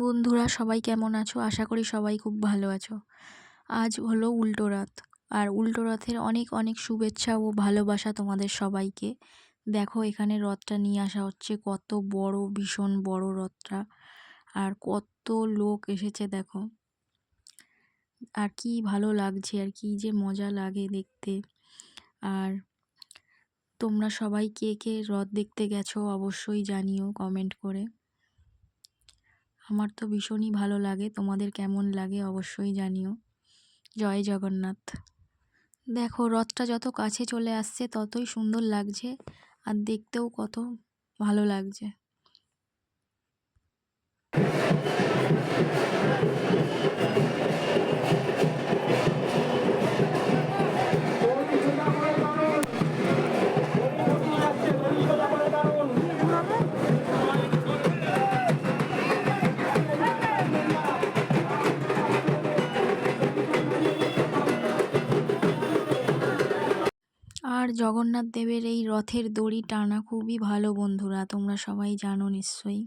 বন্ধুরা, সবাই কেমন আছো? আশা করি সবাই খুব ভালো আছো। আজ হলো উল্টো রথ আর উল্টো রথের অনেক অনেক শুভেচ্ছা ও ভালোবাসা তোমাদের সবাইকে। দেখো, এখানে রথটা নিয়ে আসা হচ্ছে। কত বড়, ভীষণ বড় রথটা, আর কত লোক এসেছে, দেখো। আর কি ভালো লাগছে, আর কি যে মজা লাগে দেখতে। আর তোমরা সবাই কে কে রথ দেখতে গেছো, অবশ্যই জানিও কমেন্ট করে। আমার তো ভীষণই ভালো লাগে। তোমাদের কেমন লাগে অবশ্যই জানিও। জয় জগন্নাথ। দেখো, রথটা যত কাছে চলে আসছে ততই সুন্দর লাগছে, আর দেখতেও কত ভালো লাগছে। আর জগন্নাথ দেবের এই রথের দড়ি টানা খুবই ভালো বন্ধুরা তোমরা সবাই জানো নিশ্চয়ই।